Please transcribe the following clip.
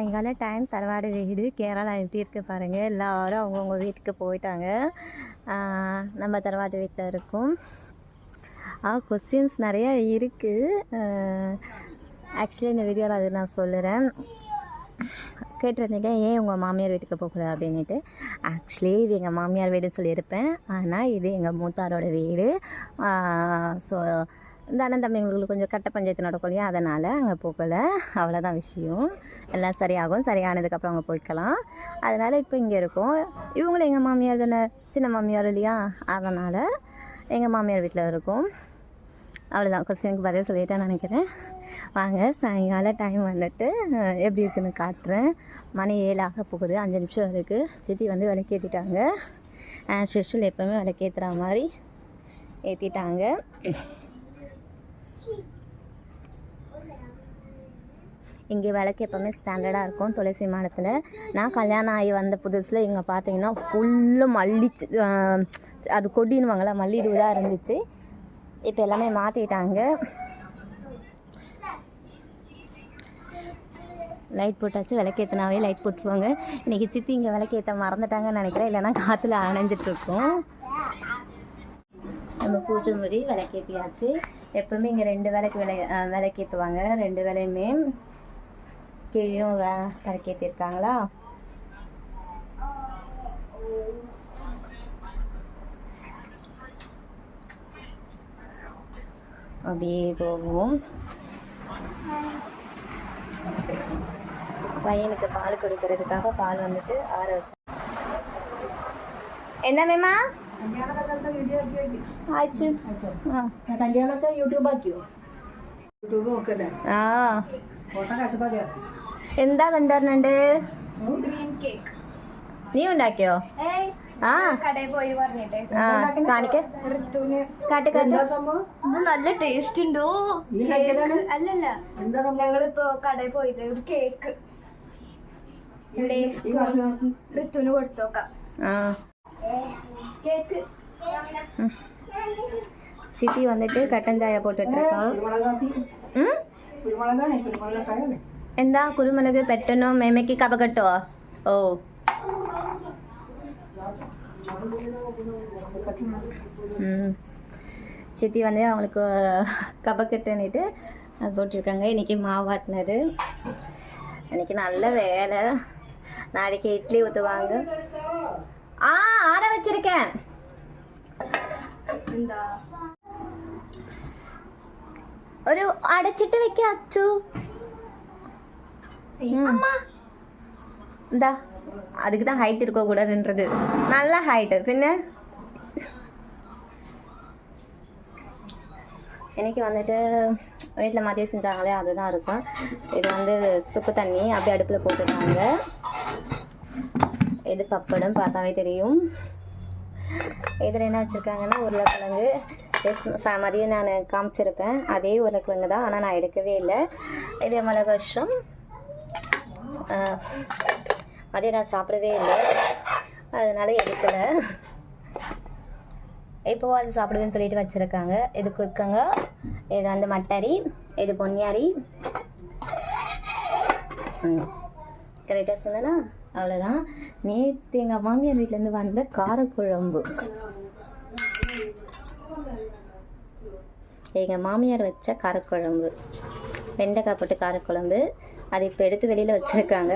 சாயங்காலம் டைம் தரவாடு வீடு கேரளா எப்படி இருக்கு பாருங்கள் எல்லோரும் அவங்கவுங்க வீட்டுக்கு போயிட்டாங்க. நம்ம தரவாட்டு வீட்டில் இருக்கோம். ஆ கொஸ்டின்ஸ் நிறையா இருக்குது ஆக்சுவலி இந்த வீடியோவில் அது நான் சொல்லுறேன். கேட்டிருந்தீங்க ஏன் உங்கள் மாமியார் வீட்டுக்கு போகல அப்படின்ட்டு ஆக்சுவலி இது எங்கள் மாமியார் வீடுன்னு சொல்லியிருப்பேன். ஆனால் இது எங்கள் மூத்தாரோட வீடு. ஸோ இந்த அண்ணன் தம்பிங்களுக்கு கொஞ்சம் கட்ட பஞ்சாயத்து நடக்கும் இல்லையா? அதனால் அங்கே போகலை. அவ்வளோதான் விஷயம். எல்லாம் சரியாகும். சரியானதுக்கப்புறம் அங்கே போய்க்கலாம். அதனால் இப்போ இங்கே இருக்கோம். இவங்களும் எங்கள் மாமியார் தானே? சின்ன மாமியார் இல்லையா? அதனால் எங்கள் மாமியார் வீட்டில் இருக்கோம். அவ்வளோதான் கொஸ்டினுக்கு பதில் சொல்லிட்டேன் நினைக்கிறேன். வாங்க சாயங்கால டைம் வந்துட்டு எப்படி இருக்குன்னு காட்டுறேன். மணி ஏழாக போகுது. அஞ்சு நிமிஷம் இருக்குது சித்தி வந்து விளக்கேற்றிட்டாங்க ஏற்றிட்டாங்க யூஷுவல் எப்போவுமே விளக்கேற்றுற மாதிரி ஏற்றிட்டாங்க இங்கே விளக்கு எப்போவுமே ஸ்டாண்டர்டாக இருக்கும் துளசி மாடத்தில். நான் கல்யாணம் ஆகி வந்த புதுசில் இங்கே பார்த்தீங்கன்னா ஃபுல்லும் மல்லி அது கொடின்னுவாங்கள்ல மல்லி இதுவாக இருந்துச்சு. இப்போ எல்லாமே மாற்றிட்டாங்க லைட் போட்டாச்சு விளக்கேற்றினாவே லைட் போட்டுருவாங்க. இன்றைக்கி சித்தி இங்கே விளக்கேற்ற மறந்துட்டாங்கன்னு நினைக்கிறேன். இல்லைன்னா காற்றுல அணைஞ்சிட்ருக்கோம். நம்ம பூஜை முறி விளக்கேற்றியாச்சு எப்போவுமே இங்கே ரெண்டு விளக்கு விளை விளக்கேற்றுவாங்க ரெண்டு வேலையுமே கீழும் கணக்கேற்றிருக்காங்களா அப்படியே போவோம் பையனுக்கு பால் கொடுக்கறதுக்காக பால் வந்துட்டு ஆற வச்சு என்ன மேமா? ಆಯ್ತು யூடியூப் ಕಲ್ಯಾಣಕ್ಕೆ ಯೂಟ್ಯೂಬ್ ಹಾಕಿವು ಯೂಟ್ಯೂಬ್ എന്താ കണ്ടറിഞ്ഞുണ്ട് നീ ഉണ്ടാക്കിയോ? ആ. നല്ല ടേസ്റ്റ് ഉണ്ടോ. അല്ലല്ല. ഞങ്ങളിപ്പോ കടയിൽ പോയത് ഒരു കേക്ക് ഇവിടെ ഋത്തുവിന് കൊടുത്തോക്കാം. കേക്ക് വന്നിട്ട് കട്ടൻ ചായ പോട്ടിട്ടിരിക്കാം இருக்கா കുരുമുളക് കാപ്പി ம் കുരുമുളകാണ് കുരുമുളക് ചായയാണ് എന്താ കുരുമുളക് പെട്ടെന്നോ മേമയ്ക്ക് കപ കെട്ടുവോ ഓ ம் சித்தி வந்து அவங்களுக்கு கபக்கட்டுன்னுட்டு அது போட்டிருக்காங்க இன்றைக்கி மாவாட்டினது இன்னைக்கு நல்ல வேலை நாளைக்கு இட்லி ஊற்றுவாங்க ஆ ஆற வச்சிருக்கேன் എന്താ ഒരു അടച്ചിട്ട് വെക്ക അച്ചു ம். இந்தா அதுக்கு தான் ஹைட் இருக்கக்கூடாதுன்றது நல்ல ஹைட்டு பின்ன இன்னைக்கு வந்துட்டு வீட்டில் மதியம் செஞ்சாங்களே அதுதான் இருக்கும் இது வந்து சுக்கு தண்ணி அப்படியே அடுப்பில் போட்டுட்டாங்க இது பப்படம் பார்த்தாவே தெரியும் இதில் என்ன வச்சுருக்காங்கன்னா உருளைக்கிழங்கு எஸ் மதியம் நான் காமிச்சிருப்பேன். அதே உருளைக்கிழங்கு தான் ஆனால் நான் எடுக்கவே இல்லை. இது மிளகு வருஷம் மதியம் நான் சாப்பிடவே இல்லை. அதனால் எடுக்கலை. இப்போ அது சாப்பிடுவேன்னு சொல்லிட்டு வச்சுருக்காங்க. இது குறுக்கங்க இது வந்து மட்டரி இது பொன்னியாரி கரெக்டாக சொன்னேன்னா அவ்வளோதான் நேற்று எங்கள் மாமியார் வீட்டிலேருந்து வந்த காரக்குழம்பு. எங்கள் மாமியார் வச்ச காரக்குழம்பு. வெண்டைக்காய் போட்டு காரக்குழம்பு. அது இப்போ எடுத்து வெளியில் வச்சுருக்காங்க.